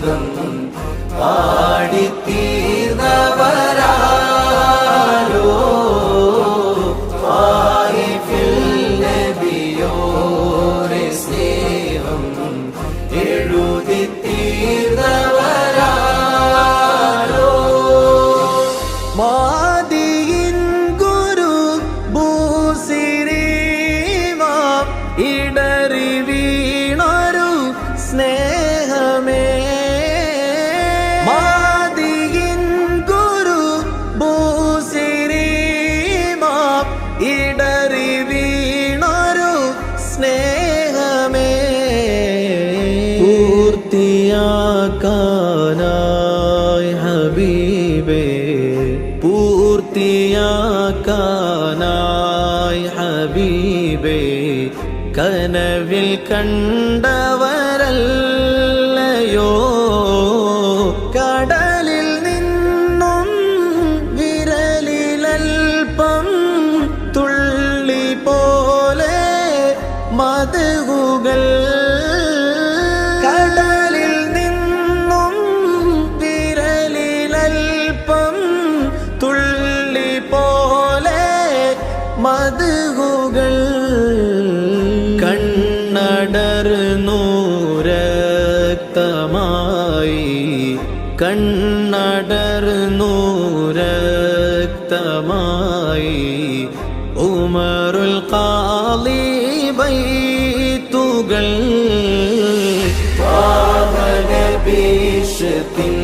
ഗീതം പാടിത്തീർന്നവരാരോ? നബിയോരെ സ്നേഹം എഴുതി ഇടറി വീണൊരു സ്നേഹമേ. പൂർത്തിയാക്കാനായി ഹബീബേ. പൂർത്തിയാക്കാനായി ഹബീബേ. കനവിൽ കണ്ടവരല്ലയോ. കടലിൽ മതുകുകൾ കടലിൽ നിന്നും വിരലിലൽപ്പം തുള്ളി പോലെ മതകുകൾ കണ്ണടർന്നു രക്തമായി കണ്ണടർന്നു രക്തമായി ഉമറുൽ കാളി ബൈത്തുകൾ വാഹന ഭീഷത്തിൻ